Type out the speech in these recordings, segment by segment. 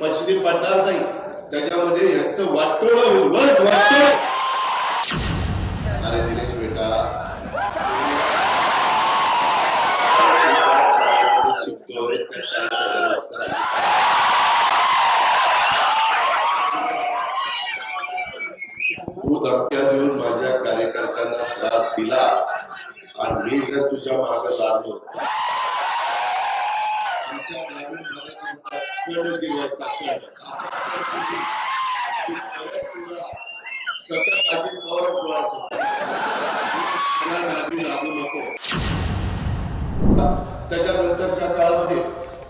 पश्चिम पडणार नाही. त्याच्यामध्ये यांचं वाटोळ होईल. बस वाटोळ. अरे दिनेश बेटा. शिकतोय त्या शाळेचा तुला लागू नको. त्याच्यानंतरच्या काळामध्ये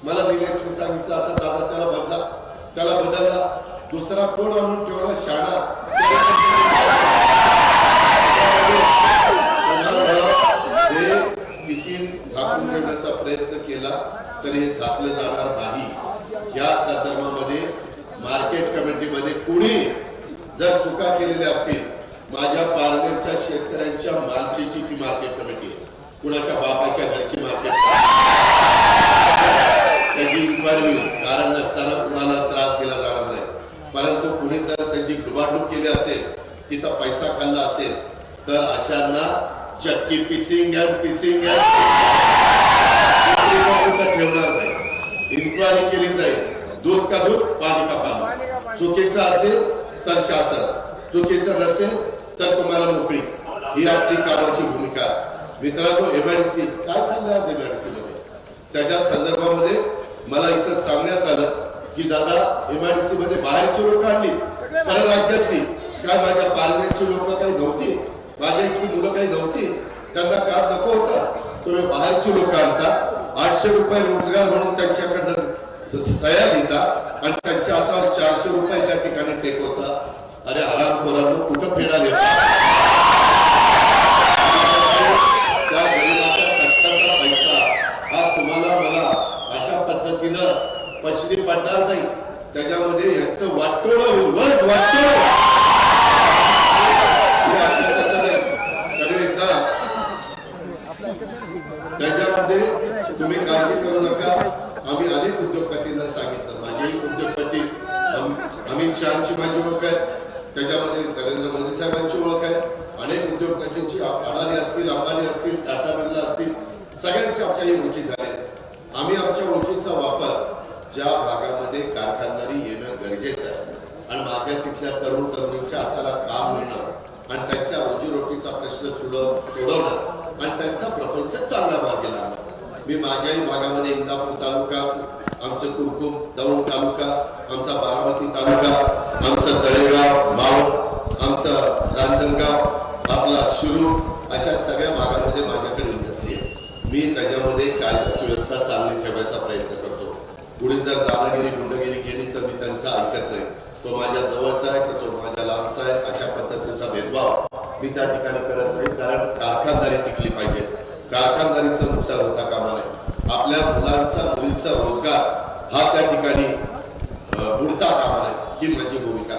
मला दिनेश मिसामीचा आता दादा त्याला बदला. त्याला बदलला. दुसरा कोण आणून ठेवला? शाळा हे किती झाकून ठेवण्याचा प्रयत्न केला तरी हे झाकलं जाणार नाही. या संदर्भामध्ये मार्केट कमिटीमध्ये कुणी जर चुका केलेल्या असतील माझ्या पारनेरच्या शेतकऱ्यांच्या मालकीची ती मार्केट कमिटी आहे. कुणाच्या बापाच्या घरची मार्केट त्याची इन्क्वायरी कारण नसताना कुणाला त्रास दिला जाणार नाही. परंतु कुणी जर त्याची डुबाडूक केली असेल तिथं पैसा खाल्ला असेल तर अशांना चक्की पिसिंग अँड पिसिंग ठेवणार नाही. इन्क्वायरी केली जाईल. दूध का दूध? पाणी का पाणी. चुकीचं असेल तर शासन. चुकीचं नसेल तर तुम्हाला मोकळी. ही आपली कामाची भूमिका. मित्रांनो एमआयडीसी काय चाललंय आज एमआयडीसी मध्ये? त्याच्या संदर्भामध्ये मला इथं सांगण्यात आलं की दादा एमआयडीसी मध्ये बाहेरची लोक आणली परराज्यातली काय माझ्या पार्लमेंटची लोक काही नव्हती? माझ्या इथली मुलं काही नव्हती? त्यांना काम नको होता. तुम्ही बाहेरची लोक आणता. आठशे रुपये रोजगार म्हणून त्यांच्याकडनं सह्या घेता आणि त्यांच्या हातावर चारशे रुपये त्या ठिकाणी टेकवता. अरे आराम कुठं फेडा त्या गरिबाच्या कष्टाचा पैसा. हा तुम्हाला मला अशा पद्धतीनं पश्चिमी पडणार नाही. त्याच्यामध्ये यांचं वाटोळ होईल. बस वाटोळ. एकदा त्याच्यामध्ये तुम्ही काळजी करू नका. आम्ही अनेक उद्योगपतींना सांगितलं. माझेही उद्योगपती अमित शहाची माझी लोक आहेत. त्याच्यामध्ये नरेंद्र मोदी साहेबांची ओळख आहे. अनेक उद्योगपतींची अडाणी असतील अंबानी असतील टाटा बिर्ला असतील सगळ्यांची आमच्याही ओळखी झाल्या आम्ही आमच्या ओळखीचा वापर ज्या भागामध्ये कारखानदारी येणं गरजेचं आहे. आणि माझ्या तिथल्या तरुण तरुणींच्या हाताला काम मिळणं आणि त्यांच्या रोजीरोटीचा प्रश्न सोडव सोडवणं आणि त्यांचा प्रपंच चांगला मार्गी लागणं मी माझ्याही भागामध्ये इंदापूर तालुका आमचं कुरकुम दौंड तालुका आमचा बारामती तालुका आमचं तळेगाव मावळ आमचं रांजणगाव आपला शिरूर अशा सगळ्या भागामध्ये माझ्याकडे इंडस्ट्री आहे मी त्याच्यामध्ये कायदा सुव्यवस्था चांगली ठेवायचा प्रयत्न करतो पुढे जर दादागिरी गुंडगिरी केली तर मी त्यांचा ऐकत नाही तो माझ्या जवळचा आहे तर तो माझ्या लांबचा आहे अशा पद्धतीचा भेदभाव त्या ठिकाणी करत नाही कारण कारखानदारी टिकली पाहिजे. कारखानदारीचं नुकसान होता कामा नये. आपल्या मुलांचा मुलींचा रोजगार हा त्या ठिकाणी अं, बुडता कामा नये ही माझी भूमिका.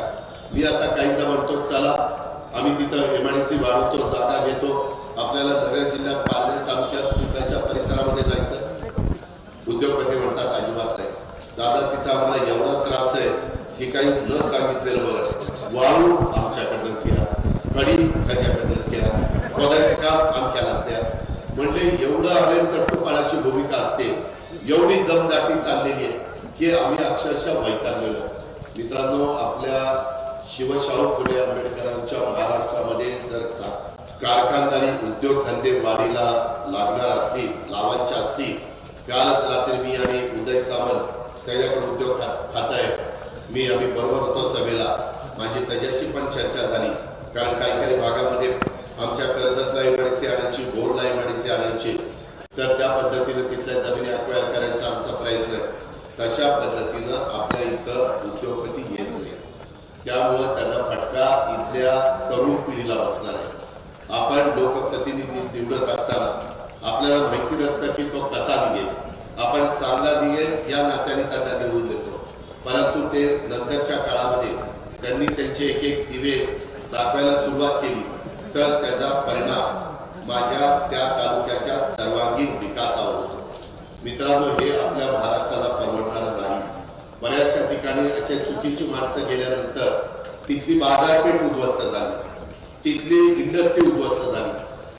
मी आता काहींना म्हणतो चला आम्ही तिथं एमआयडीसी वाढवतो जागा घेतो. आपल्याला नगर जिल्ह्यात पालघर तालुक्यात सुद्धाच्या परिसरामध्ये जायचं उद्योगपती म्हणतात अजिबात नाही. दादा तिथं आम्हाला एवढा त्रास आहे हे काही न सांगितलेलं बरं वाळू आमच्याकडनंच घ्या कडी त्याच्याकडनंच घ्या कोदाचे काम आमच्याला द्या म्हणजे एवढं आम्ही तट्टूपाण्याची भूमिका असते एवढी दमदाटी चाललेली आहे की आम्ही अक्षरशः वैतागलेलो आहे. मित्रांनो आपल्या शिवशाहू फुले आंबेडकरांच्या महाराष्ट्रामध्ये जर कारखानदारी उद्योगधंदे वाढीला लागणार असतील लावायचे असतील कालच रात्री मी आणि उदय सावंत त्याच्याकडे उद्योग खात खात आहे मी आम्ही बरोबर होतो सभेला. माझी त्याच्याशी पण चर्चा झाली. कारण काही काही भागामध्ये आमच्या कर्जतला एमआयडीसी आणायची बोरला एमआयडीसी आणायची. तर त्या पद्धतीने तिथल्या जमिनी अक्वायर करायचा आमचा प्रयत्न आहे. तशा पद्धतीनं आपल्या इथं उद्योगपती येत नाही त्यामुळं त्याचा फटका इथल्या तरुण पिढीला बसणार आहे. आपण लोकप्रतिनिधी निवडत असताना आपल्याला माहिती नसतं की तो कसा दिये आपण चांगला दिये या नात्याने त्यांना निवडून देतो. परंतु ते नंतरच्या काळामध्ये त्यांनी त्यांचे एक एक दिवे दाखवायला सुरुवात केली तर त्याचा परिणाम माझ्या त्या तालुक्याच्या सर्वांगीण विकासावर होतो. मित्रांनो हे आपल्या महाराष्ट्राला बऱ्याचशा ठिकाणी अशा चुकीची माणसं गेल्यानंतर तिथली बाजारपेठ उद्ध्वस्त झाली. तिथली इंडस्ट्री उद्ध्वस्त झाली.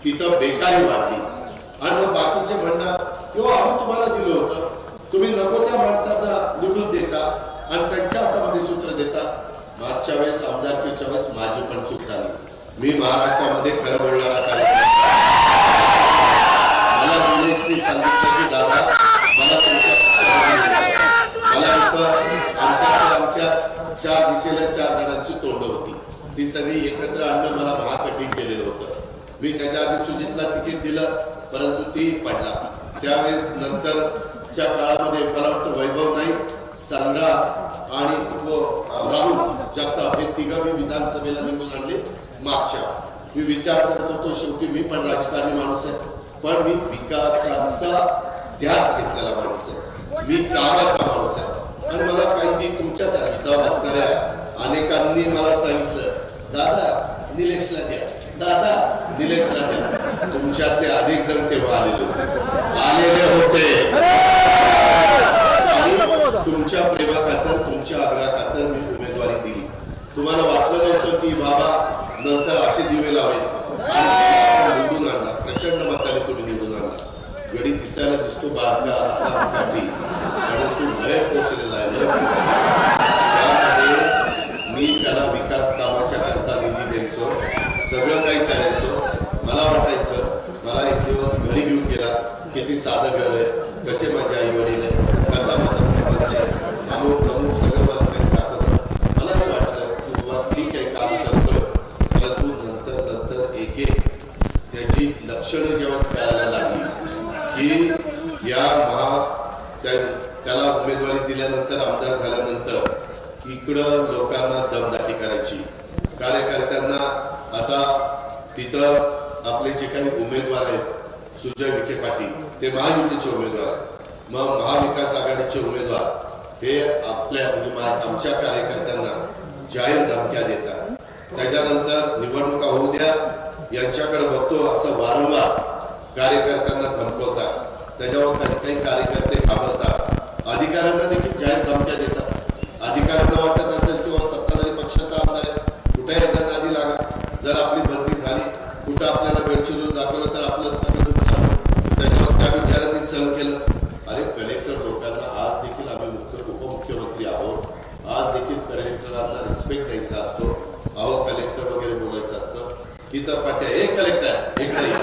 तिथं बेकारी वाढली. आणि मग बाकीचे म्हणणार किंवा आम्ही तुम्हाला दिलं होतं. तुम्ही नको त्या माणसांना निवडून देता आणि त्यांच्या हातामध्ये सूत्र देता. मागच्या वेळेस आमदारकीच्या वेळेस माझी पण चूक झाली. मी महाराष्ट्रामध्ये खरं बोलणारा कार्यक्रम मला दिनेशनी सांगितलं की दादा मला तुमच्या मला इथं आमच्याकडे आमच्या चार दिशेला चार जणांची तोंड होती. ती सगळी एकत्र आणणं मला महाकठीण केलेलं होतं. मी त्याच्या आधी सुजितला तिकीट दिलं परंतु ती पडला. त्यावेळेस नंतरच्या काळामध्ये मला वाटतं वैभव नाही संग्राम आणि राहुल जगताप हे तिघं मी विधानसभेला निवडून आणले मागच्या. मी विचार करत होतो शेवटी मी पण राजकारणी माणूस आहे. पण मी विकासाचा ध्यास घेतलेला माणूस आहे. मी कामाचा माणूस आहे. तर मला काही ती तुमच्यासारखी अनेकांनी मला सांगितलं दादा निलेशला द्या. दादा निलेशला द्या. तुमच्यातले अनेक जण तेव्हा आलेले होते. आलेले होते आणि तुमच्या प्रेमा खातर तुमच्या आग्रहा खातर मी उमेदवारी दिली तुम्हाला वाटलं नव्हतं की बाबा नंतर असे दिवे लावेल आणि त्याला निवडून आणला प्रचंड मताने तुम्ही निवडून आणला गडी दिसायला दिसतो बारका असा काठी परंतु लय पोचलेला आहे लय पोचलेला आहे. त्यामध्ये मी त्याला विकास कामाच्या करता निधी द्यायचो सगळं काही करायचो मला वाटायचं मला एक दिवस घरी घेऊन गेला किती साधं घर आहे कसे माझे आई वडील आहे कसा माझा प्रपंच आहे अमुक अमुक सगळं मला त्यांनी दाखवलं मला नाही वाटलं की बाबा ठीक आहे काम करतोय परंतु नंतर नंतर एक एक त्याची लक्षणं जेव्हा कळायला लागली की या महा त्या- त्याला उमेदवारी दिल्यानंतर आमदार झाल्यानंतर इकडं लोकांना दमदाटी करायची कार्यकर्त्यांना आता तिथं आपले जे काही उमेदवार आहेत सुजय विखे पाटील ते महायुतीचे उमेदवार आहेत मग महाविकास आघाडीचे उमेदवार हे आपल्या म्हणजे मा- आमच्या कार्यकर्त्यांना जाहीर धमक्या देतात त्याच्यानंतर निवडणुका होऊ द्या. यांच्याकडे बघतो असं वारंवार कार्यकर्त्यांना धमकवतात. त्याच्यावर काही काही कार्यकर्ते घाबरतात अधिकाऱ्यांना देखील जाहीर धमक्या देतात अधिकाऱ्यांना वाटत असेल किंवा सत्ताधारी पक्षाचा आमदार आहे कुठे एकदा नादी लागा जर आपली बदली झाली कुठं आपल्याला गडचिरोली दाखवलं तर आपलं सगळं नुकसान होईल. त्याच्यावर त्या विचारांनी सहन केलं अरे कलेक्टर लोकांना आज देखील आम्ही मुख्य उपमुख्यमंत्री आहोत आज देखील कलेक्टरांना रिस्पेक्ट द्यायचा असतो अहो कलेक्टर वगैरे बोलायचं असतं इतर पाट्या एक कलेक्टर इकडे ये.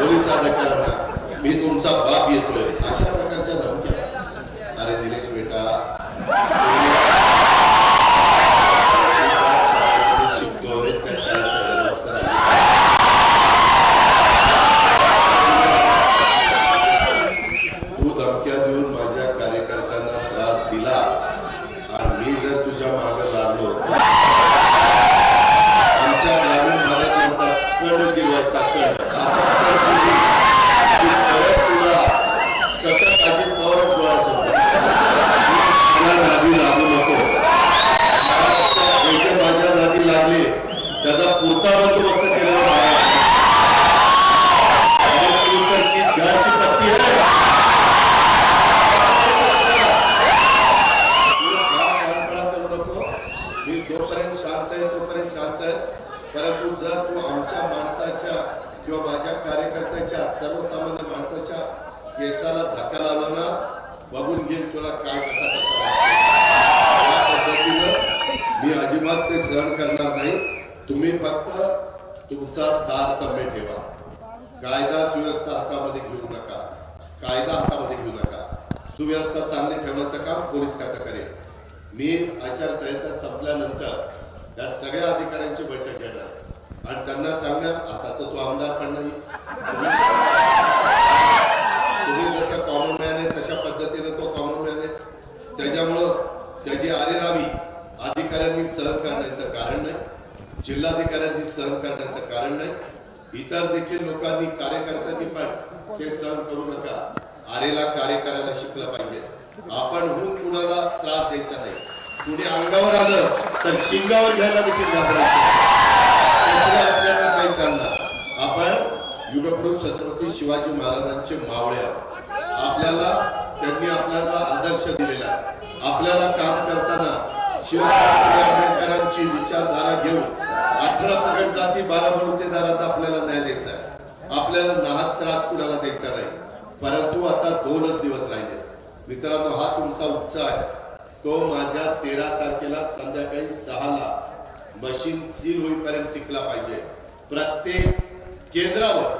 पोलीस अधिकाऱ्यांना मी तुमचा बाप येतोय अशा प्रकारच्या धमक्या अरे निलेश बेटा शिकतोय त्या शाळेचा व्यवस्था आहे. तू धमक्या देऊन माझ्या कार्यकर्त्यांना त्रास दिला आणि मी जर तुझ्या मागे लागलो आमच्या ग्रामीण भागात म्हणतात कण जीवाचा कण असा कण जीवी की परत तुला सतत अशी पॉवर डोळ्यासमोर मला नादी लागू नको जे जे माझ्या नादी लागले त्याचा पुरता बंदोबस्त केलेला आहे. आणि तू तर ती झाडची पत्ती आहे मी जोपर्यंत शांत आहे तोपर्यंत शांत आहे परंतु जर तू आमच्या माणसाच्या किंवा माझ्या कार्यकर्त्याच्या सर्वसामान्य माणसाच्या केसाला धक्का लावला ना बघून घेईन तुला काय कसा कसा वाटतो. या पद्धतीनं मी अजिबात ते सहन करणार नाही तुम्ही फक्त तुमचा तारतम्य ठेवा कायदा सुव्यवस्था हातामध्ये घेऊ नका. कायदा हातामध्ये घेऊ नका. सुव्यवस्था चांगली ठेवण्याचं काम पोलीस खातं करेल. मी आचारसंहिता संपल्यानंतर त्या सगळ्या अधिकाऱ्यांची बैठक घेणार. आणि त्यांना सांगणार आता तर तो आमदार पण नाही. तुम्ही जसं कॉमन मॅन आहे तशा पद्धतीने तो कॉमन मॅन आहे. त्याच्यामुळं त्याची आरेरावी अधिकाऱ्यांनी सहन करण्याचं कारण नाही. जिल्हाधिकाऱ्यांनी सहन करण्याचं कारण नाही. इतर देखील लोकांनी कार्यकर्त्यांनी पण हे सहन करू नका. आरेला कार्य करायला शिकलं पाहिजे. आपण होऊन कुणाला त्रास द्यायचा नाही. कुणी अंगावर आलं तर शिंगावर घ्यायला देखील घाबरायचं त्यामुळे आपल्याला काही चालणार आपण युगप्रभू छत्रपती शिवाजी महाराजांचे मावळे आपल्याला त्यांनी आपल्याला आदर्श दिलेला आपल्याला काम करताना शिवाजी आंबेडकरांची विचारधारा घेऊन अठरा पगड जाती बारा बलुतेदारात आपल्याला न्याय द्यायचा आपल्याला नाहक त्रास कुणाला द्यायचा नाही. परंतु आता दोनच दिवस राहिले. मित्रांनो हा तुमचा उत्साह आहे. तो माझ्या तेरा तारखेला संध्याकाळी सहाला मशीन सील होईपर्यंत टिकला पाहिजे. प्रत्येक केंद्रावर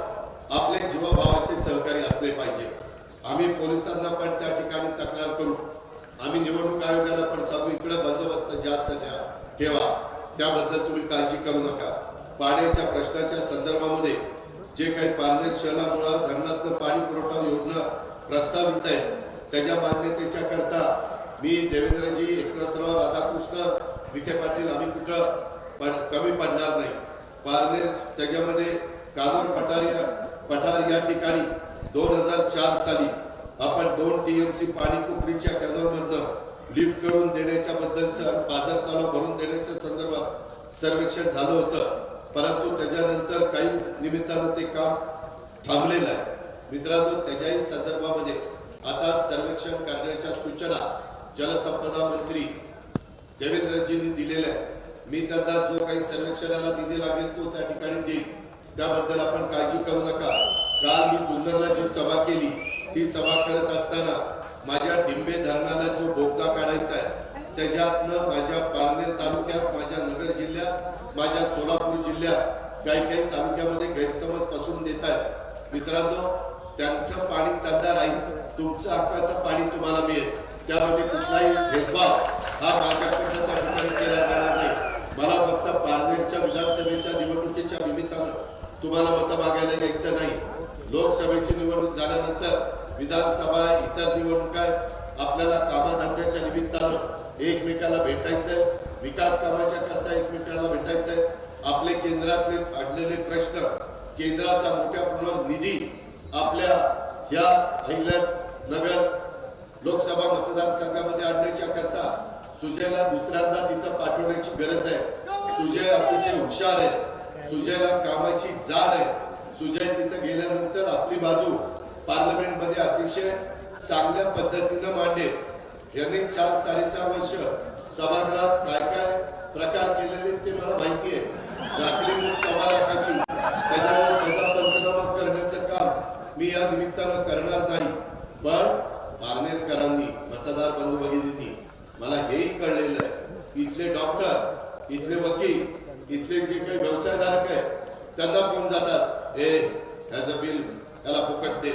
आपले जीवभावाचे सहकारी असले पाहिजे. आम्ही पोलिसांना पण त्या ठिकाणी तक्रार करू. आम्ही निवडणूक आयोगाला पण सांगू इकडे बंदोबस्त जास्त द्या ठेवा. त्याबद्दल तुम्ही काळजी करू नका. पाण्याच्या प्रश्नाच्या संदर्भामध्ये जे काही पारनेर शहरामुळं धरणातलं पाणी पुरवठा योजना प्रस्तावित आहे त्याच्या मान्यतेच्या करता मी देवेंद्रजी एकनाथराव राधाकृष्ण विखे पाटील आम्ही कुठं कमी पडणार नाही. पारनेर त्याच्यामध्ये कादर पठार या पठार या ठिकाणी दोन हजार चार साली आपण दोन टीएमसी पाणी कुकडीच्या कॅनॉलमधनं लिफ्ट करून देण्याच्या बद्दलचं पाझर तलाव भरून देण्याच्या संदर्भात सर्वेक्षण झालं होतं. परंतु त्याच्यानंतर काही निमित्तानं ते काम थांबलेलं आहे. मित्रांनो त्याच्याही संदर्भामध्ये आता सर्वेक्षण करण्याच्या सूचना जलसंपदा मंत्री देवेंद्रजींनी दिलेल्या आहे मी त्यांना जो काही सर्वेक्षणाला निधी लागेल तो त्या ठिकाणी देईल. त्याबद्दल आपण काळजी करू नका. काल मी जुन्नरला जी सभा केली ती सभा करत असताना माझ्या डिंबे धरणाला जो बोगदा काढायचा आहे त्याच्यातनं माझ्या पारनेर तालुक्यात माझ्या नगर जिल्ह्यात माझ्या सोलापूर जिल्ह्यात काही काही तालुक्यामध्ये गैरसमज पसरून देत आहेत. मित्रांनो त्यांचं पाणी त्यांना राहील तुमचं हक्काचं पाणी तुम्हाला मिळेल. त्यामध्ये कुठलाही भेदभाव हा माझ्याकडनं त्या ठिकाणी केला जाणार नाही. मला फक्त पारनेरच्या विधानसभेच्या निवडणुकीच्या निमित्तानं तुम्हाला मतं मागायला द्यायचं नाही. लोकसभेची निवडणूक झाल्यानंतर विधानसभा इतर निवडणुका आपल्याला कामधंद्याच्या निमित्तानं एकमेकाला भेटायचंय. विकास कामाच्या करता एकमेकाला भेटायचंय. आपले केंद्रातले अडलेले प्रश्न केंद्राचा मोठ्या प्रमाणात निधी आपल्या या अहिल्यानगर लोकसभा मतदारसंघामध्ये आणण्याच्या करता सुजयला दुसऱ्यांदा तिथं पाठवण्याची गरज आहे. सुजय अतिशय हुशार आहे. सुजयला कामाची जाण आहे. सुजय तिथं गेल्यानंतर आपली बाजू पार्लमेंटमध्ये अतिशय चांगल्या पद्धतीनं मांडे यांनी चार साडेचार वर्ष सभागृहात काय काय प्रकार केलेले ते मला माहिती आहे. झाकली त्याच्यामुळे पंचनामा करण्याचं काम मी या निमित्तानं करणार नाही. पण पारनेरकरांनी मतदार बंधू भगिनींनी मला हेही कळलेलं आहे. इथले डॉक्टर इथले वकील इथले जे काही व्यवसायधारक आहे त्यांना फोन जातात ए ह्याचं बिल त्याला फुकट दे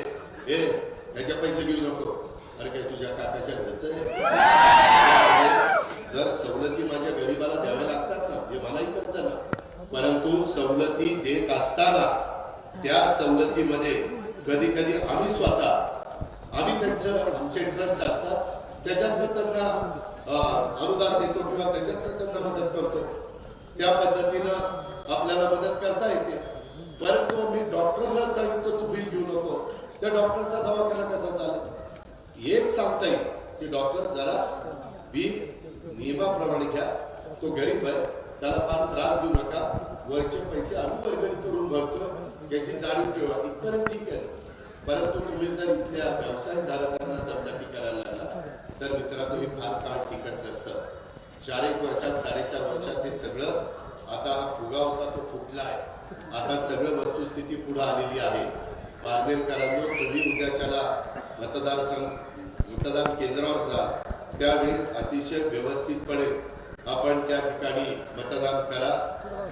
ए ह्याचे पैसे घेऊ नको अरे काय तुझ्या काकाच्या घरचं आहे जर सवलती माझ्या गरीबाला द्याव्या लागतात ना हे मलाही कळतं ना परंतु सवलती देत असताना त्या सवलतीमध्ये कधी कधी आम्ही स्वतः आम्ही त्यांचं आमचे ट्रस्ट असतात त्याच्यातनं त्यांना अं, अनुदान देतो किंवा त्याच्यातनं त्यांना मदत करतो त्या पद्धतीनं आपल्याला मदत करता येते परंतु मी डॉक्टरला सांगितलं तू बिल घेऊ नको त्या डॉक्टरचा दवाखाना कसा चालेल एक सांगता येईल की डॉक्टर जरा बी नियमाप्रमाणे घ्या. तो गरीब आहे. त्याला फार त्रास देऊ नका. वरचे पैसे आम्ही वर्गणी करून भरतो. याची जाणीव ठेवा. इथपर्यंत ठीक आहे. परंतु तुम्ही जर इथल्या व्यवसायधारकांना दमदाटी करायला लागला तर मित्रांनो हे फार काळ टिकत नसतं. चार एक वर्षात साडेचार वर्षात हे सगळं आता हा फुगा होता तो फुटला आहे. आता सगळं वस्तुस्थिती पुढे आलेली आहे. पारनेरकरांनो तुम्ही उद्याच्याला मतदारसंघ मतदान केंद्रावर जा. त्यावेळेस अतिशय व्यवस्थितपणे आपण त्या ठिकाणी मतदान करा.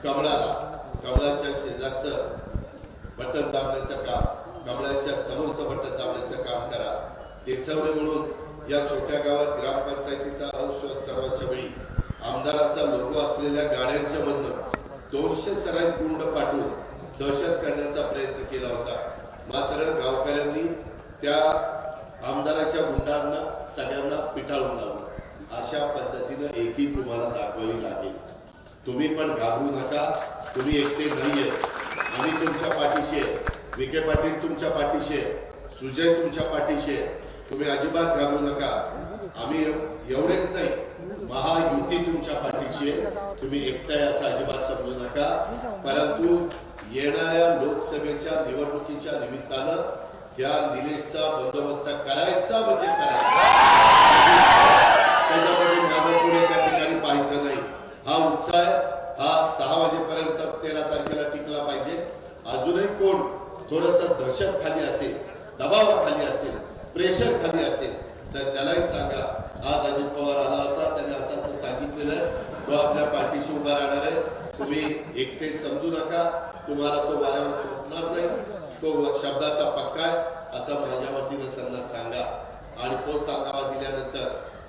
कमळाला कमळाच्या शेजारचं बटन दाबण्याचं काम कमळाच्या समोरचं बटन दाबण्याचं काम करा. देसवडे म्हणून या छोट्या गावात ग्रामपंचायतीचा अस्वस्थ वेळी. आमदाराचा लोगो असलेल्या गाड्यांच्या मधनं दोनशे सराई कुंड पाठवून दहशत करण्याचा प्रयत्न केला होता. मात्र गावकऱ्यांनी त्या आमदाराच्या गुंडांना सगळ्यांना पिटाळून लावलं. अशा पद्धतीनं एकी तुम्हाला दाखवावी लागेल. तुम्ही पण घाबरू नका. तुम्ही एकटे नाहीये. आम्ही तुमच्या पाठीशी आहे. विखे पाटील तुमच्या पाठीशी आहे. सुजय तुमच्या पाठीशी आहे. तुम्ही अजिबात घाबरू नका. आम्ही एवढेच नाही. महायुती तुमच्या पाठीशी आहे. तुम्ही एकट्या असं अजिबात समजू नका. परंतु येणाऱ्या लोकसभेच्या निवडणुकीच्या निमित्तानं या निलेशचा बंदोबस्त करायचा म्हणजे करायचा. त्याच्यामध्ये मागे पुढे त्या ठिकाणी पाहायचं नाही. हा उत्साह हा सहा वाजेपर्यंत तेरा तारखेला टिकला पाहिजे. अजूनही कोण थोडस दहशत खाली असेल दबावाखाली असेल प्रेशर खाली असेल तर त्यालाही सांगा. आज अजित पवार आला होता त्याने असं असं सांगितलेलं तो आपल्या पाठीशी उभा राहणार आहे. तुम्ही एकटे समजू नका. तुम्हाला तो वाऱ्यावर सुटणार नाही. तो शब्दाचा पक्का आहे असं माझ्या वतीनं त्यांना सांगा. आणि तो सांगावा दिल्यानंतर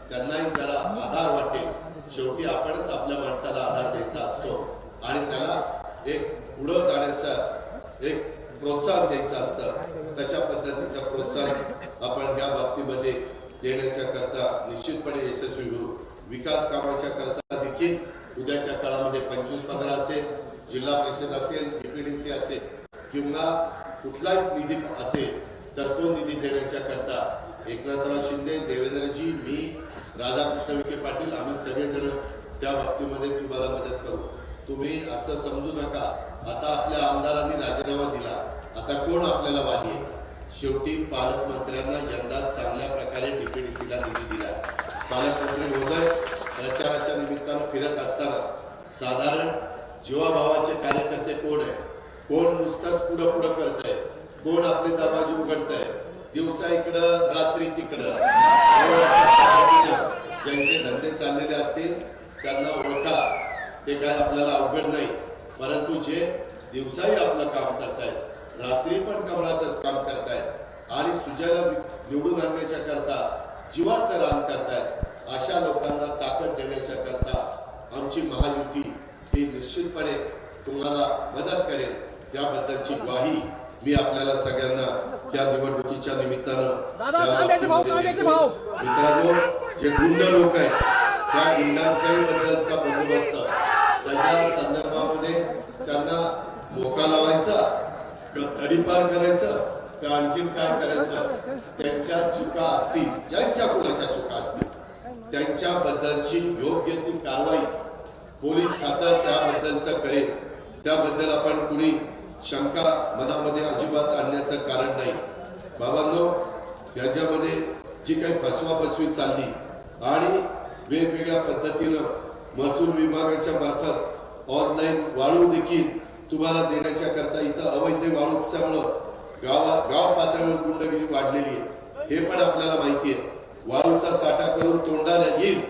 त्यांनाही जरा आधार वाटेल. शेवटी आपणच आपल्या माणसाला आधार द्यायचा असतो. आणि त्याला एक पुढं जाण्याचं एक प्रोत्साहन द्यायचं असतं. तशा पद्धतीचं प्रोत्साहन आपण या बाबतीमध्ये देण्याच्या करता निश्चितपणे यशस्वी होऊ. विकास कामाच्या करता देखील उद्याच्या काळामध्ये पंचवीस पंधरा असेल जिल्हा परिषद असेल डीपीडीसी असेल किंवा कुठलाही निधी असेल तर तो निधी देण्याच्या करता एकनाथराव शिंदे देवेंद्रजी मी राधाकृष्ण विखे पाटील आम्ही सगळेजण त्या बाबतीमध्ये तुम्हाला मदत करू. तुम्ही असं समजू नका. आता आपल्या आमदारांनी राजीनामा दिला. आता कोण आपल्याला वाली आहे? शेवटी पालकमंत्र्यांना यंदा चांगल्या प्रकारे डीपीडीसीला निधी दिला. पालकमंत्री महोदय प्रचाराच्या निमित्तानं फिरत असताना साधारण जीवाभावाचे कार्यकर्ते कोण आहे कोण नुसताच पुढं पुढं करत आहे कोण आपले दरवाजे उघडत आहे दिवसा इकडं रात्री तिकडं. ज्यांचे धंदे चाललेले असतील त्यांना ओळखा. ते काय आपल्याला अवघड नाही. परंतु जे दिवसाही आपलं काम करतायत रात्री पण कमळाचंच काम करतायत आणि सुजयला निवडून आणण्याच्या करता जीवाचं रान करतायत अशा लोकांना ताकद देण्याच्या करता आमची महायुती ही निश्चितपणे तुम्हाला मदत करेल. त्याबद्दलची ग्वाही मी आपल्याला सगळ्यांना या निवडणुकीच्या निमित्तानं. मित्रांनो जे गुंड लोक आहेत त्या गुंडांच्याही बद्दलचा बंदोबस्त त्याच्या संदर्भामध्ये त्यांना मोका लावायचा तडीपार करायचं का आणखीन काय करायचं त्यांच्या चुका असतील ज्यांच्या कोणाच्या चुका असतील त्यांच्या बद्दलची योग्य ती कारवाई पोलीस खातं त्याबद्दलचं करेल त्याबद्दल आपण कुणी शंका मनामध्ये अजिबात आणण्याचं कारण नाही. बाबांनो याच्यामध्ये जी काही फसवाफसवी चालली आणि वेगवेगळ्या पद्धतीनं महसूल विभागाच्या मार्फत ऑनलाईन वाळू देखील तुम्हाला देण्याच्या करता इथं अवैध वाळू उपसामुळं गावा गाव पातळीवर गुंडगिरी वाढलेली आहे. हे पण आपल्याला माहिती आहे. वाळूचा साठा करून तोंडाला येईल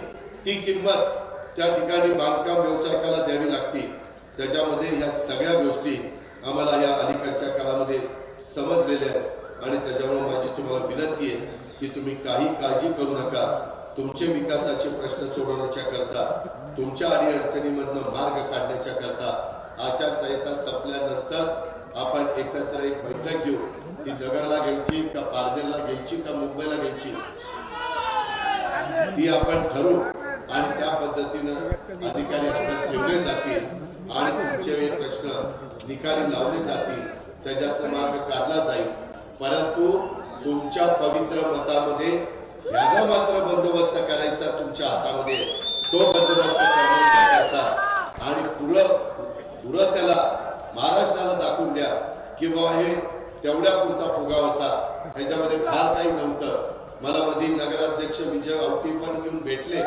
ती किंमत त्या ठिकाणी बांधकाम व्यावसायिकाला द्यावी लागते. त्याच्यामध्ये या सगळ्या गोष्टी आम्हाला या अलीकडच्या काळामध्ये समजलेले आहे आणि त्याच्यामुळे माझी तुम्हाला विनंती आहे की तुम्ही काही काळजी करू नका. तुमचे विकासाचे प्रश्न सोडवण्याच्या करता तुमच्या अडीअडचणीमधनं मार्ग काढण्याच्या करता आचारसंहिता संपल्यानंतर आपण एकत्र एक बैठक घेऊ. ती नगरला घ्यायची का पारजेलला घ्यायची का मुंबईला घ्यायची? ती आपण ठरवू. आणि त्या पद्धतीनं अधिकारी हजर ठेवले जातील. आणि तुमचे प्रश्न निकाली लावले जातील त्याच्यात मार्ग काढला जाईल. परंतु तुमच्या पवित्र मतामध्ये याचा मात्र बंदोबस्त करायचा तुमच्या हातामध्ये. तो बंदोबस्त करण्याच्या आणि पुढं पुढं त्याला महाराष्ट्राला दाखवून द्या की बाबा हे तेवढ्या पुरता फुगा होता. ह्याच्यामध्ये फार काही नव्हतं. मला मधी नगराध्यक्ष विजय आवटी पण घेऊन भेटले.